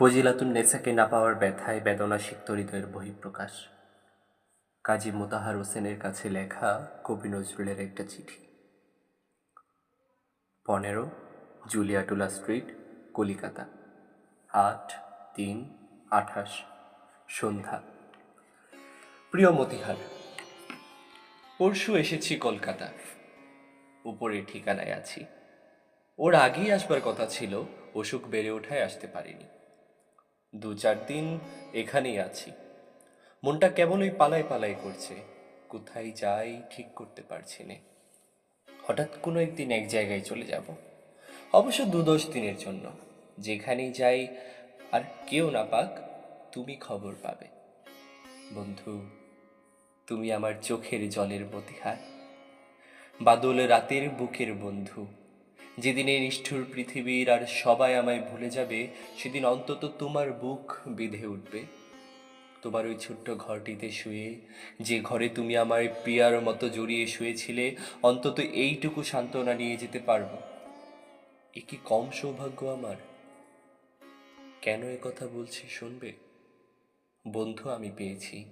ফজিলাতুন নেসাকে না পাওয়ার ব্যথায় বেদনা সিক্ত হৃদয়ের বহিঃপ্রকাশ। কাজী মোতাহার হোসেনের কাছে লেখা কবি নজরুলের একটা চিঠি। পনেরো জুলিয়াটুলা স্ট্রিট, কলিকাতা। আট তিন আঠাশ, সন্ধ্যা। প্রিয় মতিহার, পরশু এসেছি কলকাতা। উপরে ঠিকানায় আছি। ওর আগেই আসবার কথা ছিল, অসুখ বেড়ে ওঠায় আসতে পারিনি। দু চার দিন এখানেই আছি। মনটা কেমন ওই পালাই পালাই করছে, কোথায় যাই ঠিক করতে পারছি না। হঠাৎ কোনো একদিন এক জায়গায় চলে যাব। অবশ্য দু দশ দিনের জন্য। যেখানেই যাই, আর কেউ না পাক, তুমি খবর পাবে। বন্ধু, তুমি আমার চোখের জলের মতিহার বাদল রাতের বুকের বন্ধু। যেদিনে নিষ্ঠুর পৃথিবীর আর সবাই আমায় ভুলে যাবে, সেদিন অন্তত তোমার বুক বিধে উঠবে। তোমার ওই ছোট্ট ঘরটিতে শুয়ে, যে ঘরে তুমি আমার প্রিয়ার মতো জড়িয়ে শুয়েছিলে, অন্তত এইটুকু সান্ত্বনা নিয়ে যেতে পারব। এ কি কম সৌভাগ্য আমার? কেন এ কথা বলছি শুনবে? বন্ধু আমি পেয়েছি,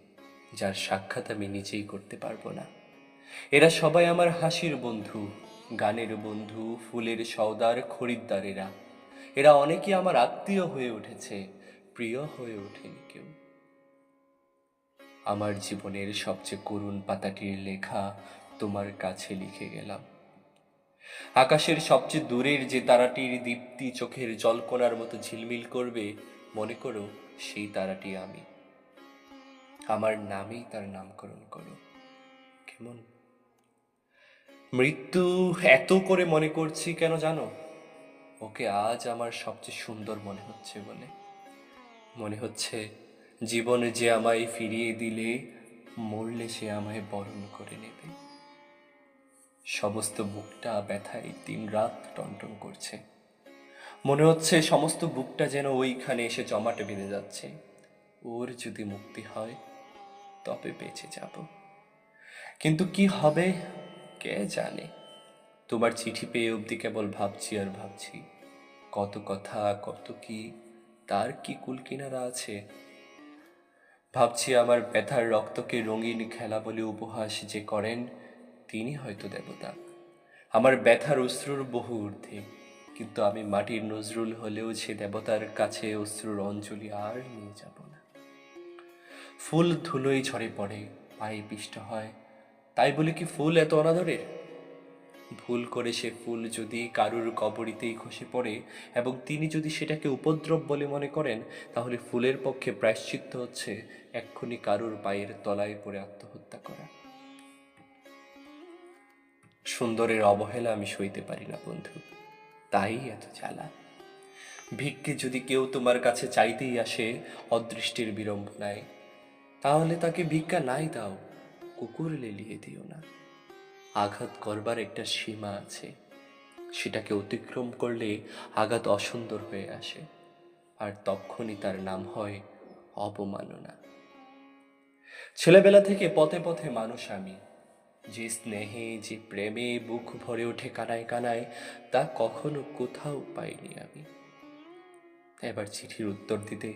যার সাক্ষাৎ আমি নিজেই করতে পারব না। এরা সবাই আমার হাসির বন্ধু গানের বন্ধু, ফুলের সওদার, খরিদ্দারেরা। এরা অনেকে আমার আত্মীয় হয়ে উঠেছে, প্রিয় হয়ে ওঠেনি কেউ। আমার জীবনের সবচেয়ে করুণ পাতাটির লেখা তোমার কাছে লিখে গেলাম। আকাশের সবচেয়ে দূরের যে তারাটির দীপ্তি চোখের জলকণার মতো ঝিলমিল করবে, মনে করো সেই তারাটি আমি। আমার নামেই তার নামকরণ করো। কেমন? মৃত্যু এত করে মনে করছি কেন জানো? ওকে আজ আমার সবচেয়ে সুন্দর মনে হচ্ছে বলে। মনে হচ্ছে জীবনে যে আমায় ফিরিয়ে দিলে, মরলে সে আমায় বরণ করে নেবে। সমস্ত বুকটা ব্যথায় দিন রাত টনটন করছে। মনে হচ্ছে সমস্ত বুকটা যেন ওইখানে এসে জমাটে বেঁধে যাচ্ছে। ওর যদি মুক্তি হয়, তবে বেঁচে যাব। কিন্তু কি হবে? কে জানে? তোমার চিঠি পেয়ে অবধি কেবল ভাবছি আর ভাবছি। কত কথা, কত কি, তার কি কুলকিনারা আছে? ভাবছি আমার ব্যথার রক্তকে রঙিন খেলা বলে উপহাস যে করেন, তিনি হয়তো দেবতা। আমার ব্যথার অশ্রুর বহু ঊর্ধ্বে, কিন্তু আমি মাটির নজরুল হলেও সে দেবতার কাছে অশ্রুর অঞ্জলি আর নিয়ে যাব না। ফুল ধুলোই ঝরে পড়ে, পায়ে পিষ্ট হয় তাই বলে কি ফুল এত অনাদরের ভুল করে সে ফুল যদি কারুর কবরিতেই খসে পড়ে এবং তিনি যদি সেটাকে উপদ্রব বলে মনে করেন, তাহলে ফুলের পক্ষে প্রায়শ্চিত্ত হচ্ছে এক্ষুনি কারুর পায়ের তলায় পড়ে আত্মহত্যা করা। সুন্দরের অবহেলা আমি সইতে পারি না, বন্ধু। তাই এত জ্বালা। ভিক্ষে যদি কেউ তোমার কাছে চাইতেই আসে অদৃষ্টির বিড়ম্বনায়, তাহলে তাকে ভিক্ষা নাই দাও। কুকুর লেলিয়ে দিও না। আঘাত করবার একটা সীমা আছে। সেটাকে অতিক্রম করলে আঘাত অসুন্দর হয়ে আসে, আর তখনই তার নাম হয় অপমাননা। ছেলেবেলা থেকে পথে পথে মানুষ আমি। যে স্নেহে, যে প্রেমে বুক ভরে ওঠে কানায় কানায়, তা কখনো কোথাও পাইনি আমি। এবার চিঠির উত্তর দিতে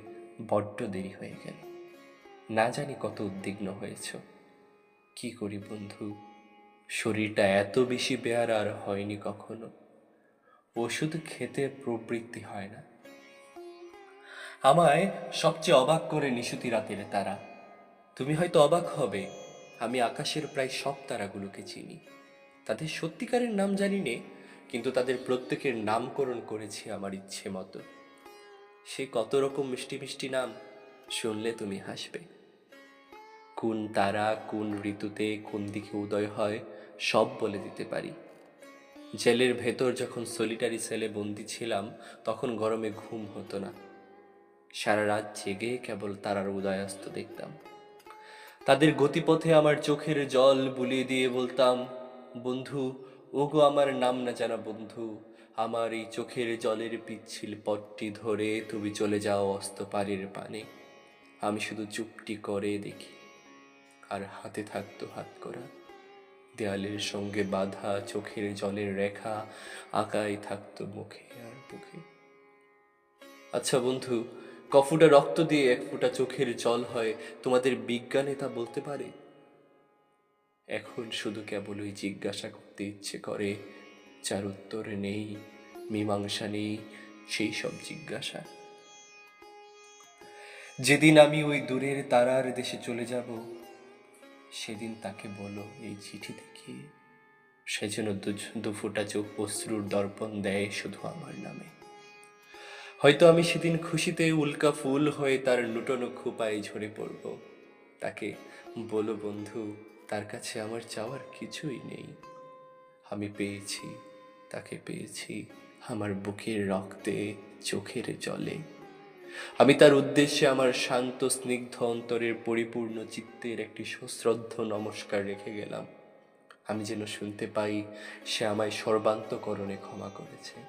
বড্ড দেরি হয়ে গেল। না জানি কত উদ্বিগ্ন হয়েছ। কি করি বন্ধু? শরীরটা এত বেশি বেয়ার আর হয়নি কখনো। ওষুধ খেতে প্রবৃত্তি হয় না। আমায় সবচেয়ে অবাক করে নিশুতি রাতের তারা। তুমি হয়তো অবাক হবে, আমি আকাশের প্রায় সব তারাগুলোকে চিনি। তাদের সত্যিকারের নাম জানি নে, কিন্তু তাদের প্রত্যেকের নামকরণ করেছি আমার ইচ্ছে মতো। সে কত রকম মিষ্টি মিষ্টি নাম, শুনলে তুমি হাসবে। কোন তারা কোন ঋতুতে কোন দিকে উদয় হয়, সব বলে দিতে পারি। জেলের ভেতর যখন সলিটারি সেলে বন্দি ছিলাম, তখন গরমে ঘুম হতো না। সারা রাত জেগে কেবল তারার উদয়াস্ত দেখতাম। তাদের গতিপথে আমার চোখের জল বুলিয়ে দিয়ে বলতাম, বন্ধু, ওগো আমার নাম না জানা বন্ধু, আমার এই চোখের জলের পিচ্ছিল পটটি ধরে তুমি চলে যাও অস্ত পারের পানে। আমি শুধু চুপটি করে দেখি। আর হাতে থাকতো হাত করা। দেয়ালের সঙ্গে বাধা চোখের জলের রেখা আঁকাই থাকতো মুখে আর বুকে। আচ্ছা বন্ধু, কফুটা রক্ত দিয়ে এক ফোঁটা চোখের জল হয়, তোমাদের বিজ্ঞানে তা বলতে পারে? এখন শুধু কেবল ওই জিজ্ঞাসা করতে ইচ্ছে করে, যার উত্তর নেই, মীমাংসা নেই, সেই সব জিজ্ঞাসা। যেদিন আমি ওই দূরের তারার দেশে চলে যাব সেদিন তাকে বলো এই চিঠি দেখিয়ে সে যেন দুফোঁটা চোখ অশ্রুর দর্পণ দেয় শুধু আমার নামে। হয়তো আমি সেদিন খুশিতে উল্কা ফুল হয়ে তার লুটোনো খোপায় ঝরে পড়ব। তাকে বলো বন্ধু, তার কাছে আমার চাওয়ার কিছুই নেই। আমি পেয়েছি, তাকে পেয়েছি, আমার বুকের রক্তে, চোখের জলে। আমি তার উদ্দেশ্যে আমার শান্ত, স্নিগ্ধ অন্তরের পরিপূর্ণ চিত্তের একটি সুশ্রদ্ধ নমস্কার রেখে গেলাম। আমি যেন শুনতে পাই, সে আমায় সর্বান্তকরণে ক্ষমা করেছে।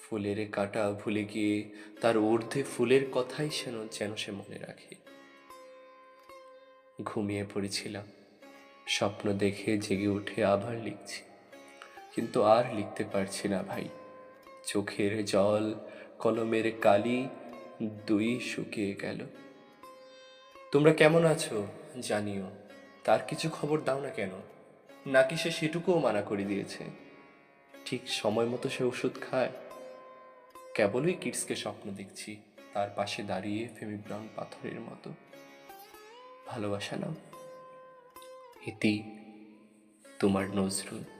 ফুলের কাটা ভুলে গিয়ে তার ঊর্ধ্বে ফুলের কথাই যেন যেন সে মনে রাখে। ঘুমিয়ে পড়েছিলাম। স্বপ্ন দেখে জেগে উঠে আবার লিখছি। কিন্তু আর লিখতে পারছি না ভাই। চোখের জল, কলমের কালি দুই শুকিয়ে গেল। তোমরা কেমন আছো? জানিও। তার কিছু খবর দাও না কেন? নাকি সে সেটুকুও মানা করে দিয়েছে? ঠিক সময় মতো সে ওষুধ খায়। কেবলই কিডসকে স্বপ্ন দেখছি, তার পাশে দাঁড়িয়ে ফেমি ব্রাউন পাথরের মতো। ভালোবাসা নাও। ইতি, তোমার নজরুল।